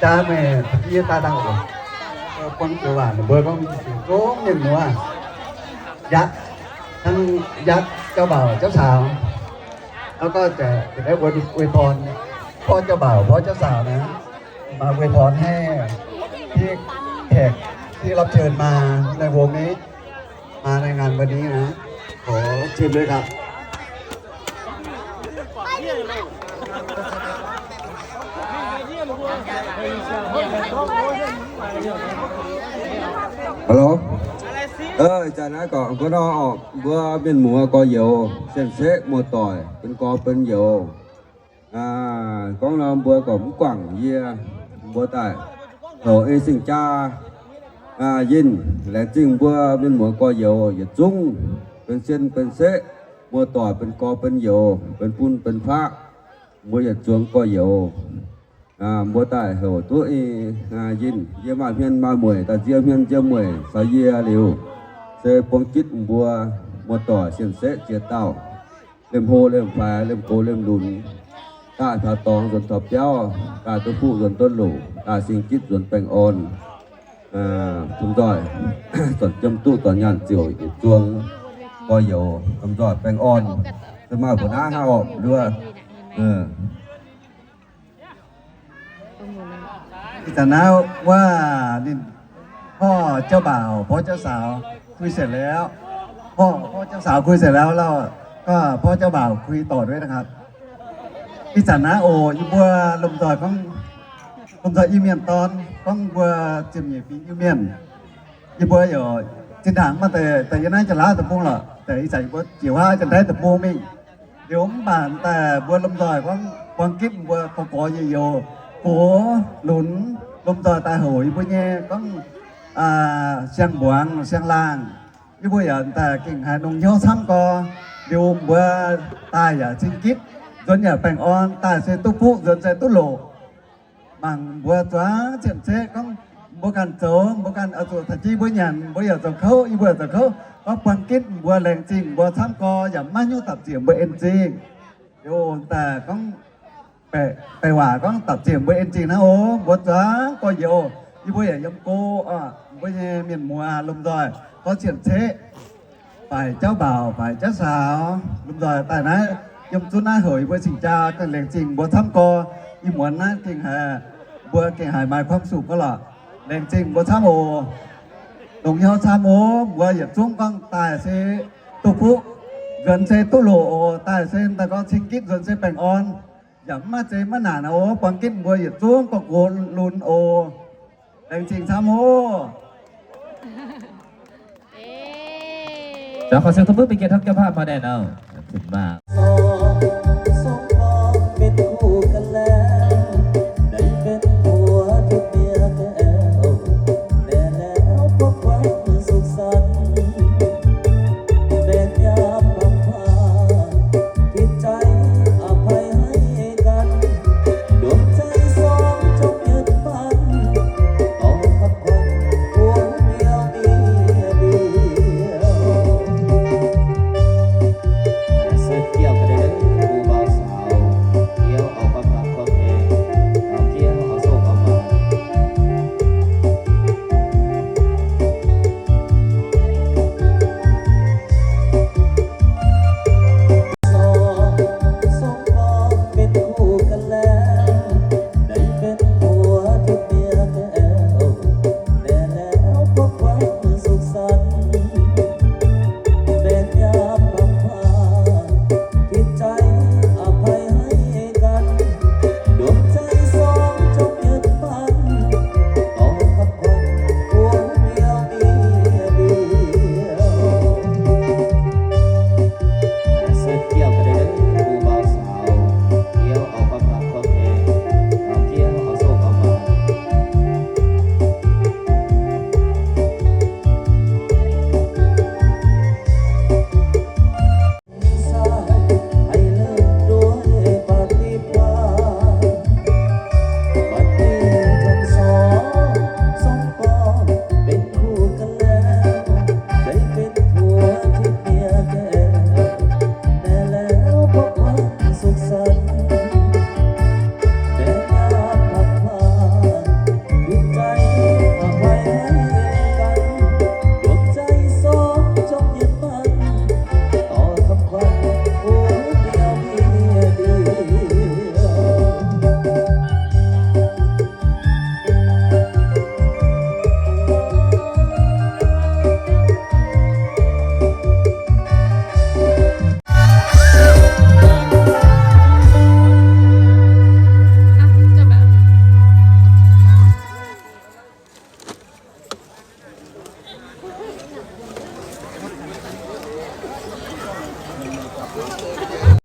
cha mẹ kia ta đang ở Ờ, con cơ bản là bơi con cố nhìn mua dắt ทั้งยักษ์เจ้าบ่าวเจ้าสาวแล้วก็จะจะได้อวยอวยพรพ่อเจ้าบ่าวพ่อเจ้าสาวนะมาอวยพรให้ที่แขกที่รับเชิญมาในวงนี้ มาในงานวันนี้นะ ขอเชิญด้วยครับ ฮัลโหลเออจากนั้นก็ก็รอออกเบื่อเป็นหมูก็เหี่ยวเส้นเสะหมดต่อยเป็นกอเป็นเหี่ยวอ่าของเราเบื่อก็กว่างเยี่ยบัวใต้เขาเอสิงจ้าอ่ายินและจึงเบื่อเป็นหมูก็เหี่ยวอย่าจุ้งเป็นเส้นเป็นเสะหมดต่อยเป็นกอเป็นเหี่ยวเป็นปุ้นเป็นพระบัวอย่าจวงก็เหี่ยว à bố tại hậu tuổi à yin ye ma phiên ma mười ta chia phiên chia mười sa ye liu se pong chít bùa một tỏ xiên sẽ chia tao lem hô lem phá lem cố lem lùn ta thà tòng dần thập giáo ta tu phụ dần tôn lũ ta sinh chít dần bèn ôn à chúng rồi tuần châm tu tuần nhàn chiều chuông coi dầu cầm rồi bèn ôn thế mà của đã hao đưa ừ พิจารณาว่านี่พ่อเจ้าบ่าวพ่อเจ้าสาวคุยเสร็จแล้ว พ่อพ่อเจ้าสาวคุยเสร็จแล้วเราก็พ่อเจ้าบ่าวคุยต่อด้วยนะครับพิจารณาโออีบัวลมดอยของลมดอยอีเมียนตอนของบัวจิมเหยีปีอีเมียนอีบัวอยู่จินถังมาแต่แต่ยังน่าจะล้าแต่พวงหรอแต่อีใจบัวเกี่ยวว่าจะได้แต่พวงมิ่งเดี๋ยวผมผ่านแต่บัวลมดอยของวังกิ๊บบัวปอกอเยโย của lún lùm tờ tại hội với nhé có à sang buang sang làng như bây giờ ta kinh hai nông nhau thăm co. Điều bữa tài ở trên kít dân nhà bèn on tài sẽ tốt phụ dân sẽ tốt lộ. Bằng bữa xóa chuyện thế, có, bố cần chỗ bố cần ở chỗ thật chi với nhàn bố giờ giờ khâu như bữa giờ khâu có quan kết bữa lành trình bữa thăm co giảm mang nhau tập điểm bữa em trình điều ta có ไปไปว่าก็ตัดเสียงบเอ็นจีนะโอ้บดจ้าก็โยยี่บุ้ยยำโกอะบุ้ยเมียนมัวลมดอยก็เสียงเทฝ่ายเจ้าบ่าวฝ่ายเจ้าสาวลมดอยแต่นะยำจุนหน้าเหยบุ้ยสิงจาก็แหล่งจริงบัวทำกอยี่หมวนนะเก่งหาบัวเก่งหายมาความสุขก็ล่ะแหล่งจริงบัวทำโอตรงยอทำโอบัวหยียบจุ้งก้องตายเซตุพุ gần xe tu lộ tại xe ta có sinh kít gần xe bèn on อย่ามาเจมาหนานะโอ้ปังกินบัวอย่าจ้วงก็โกนลุนโอแรงจริงทำโอเดี๋ยวขอเสียงทบมือเป็นเกียรติทัพเจ้าภาพมาแน่นอนขอบคุณมากสองสอง